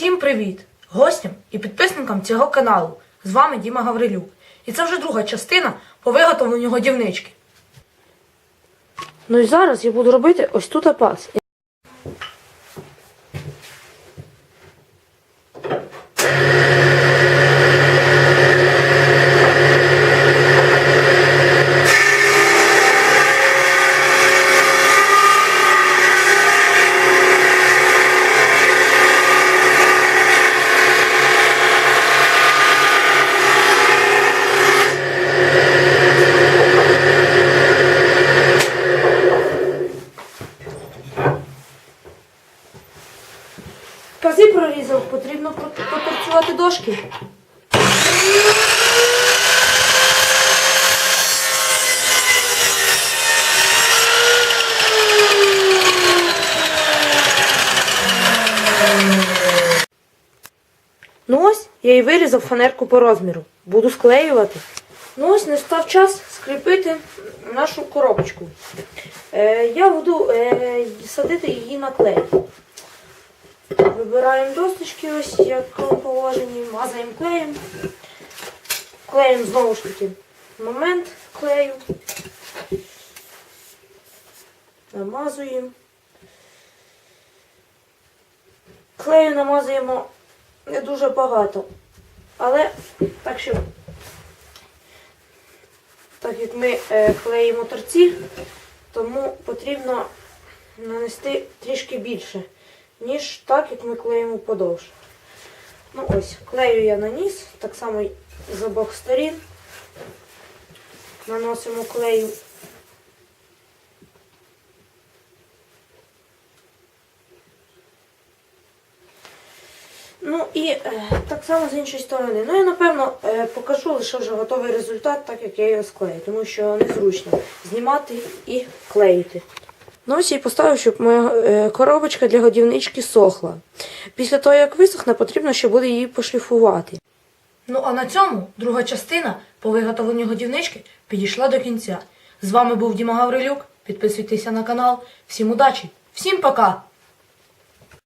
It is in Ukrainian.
Всім привіт! Гостям і підписникам цього каналу. З вами Діма Гаврилюк. І це вже друга частина по виготовленню годівнички. Ну і зараз я буду робити ось тут пас. Пази прорізав, потрібно про- поторцювати дошки. Ну ось, я і вирізав фанерку по розміру. Буду склеювати. Ну ось настав час скріпити нашу коробочку. Е, я буду е, садити її на клей. Вибираємо досточки, ось як положені, мазаємо клеєм. Клеїмо знову ж таки момент клею. Намазуємо. Клею намазуємо не дуже багато. Але так що, так як ми е, клеїмо торці, тому потрібно нанести трішки більше ніж так, як ми клеїмо подовж. Ну ось, клею я наніс, так само з обох сторін. Наносимо клею. Ну і е, так само з іншої сторони. Ну я напевно е, покажу лише вже готовий результат, так як я його склею, тому що незручно знімати і клеїти. Ну і я поставив, щоб моя е, коробочка для годівнички сохла. Після того, як висохне, потрібно ще буде її пошліфувати. Ну а на цьому друга частина по виготовленню годівнички підійшла до кінця. З вами був Діма Гаврилюк. Підписуйтеся на канал. Всім удачі, всім пока!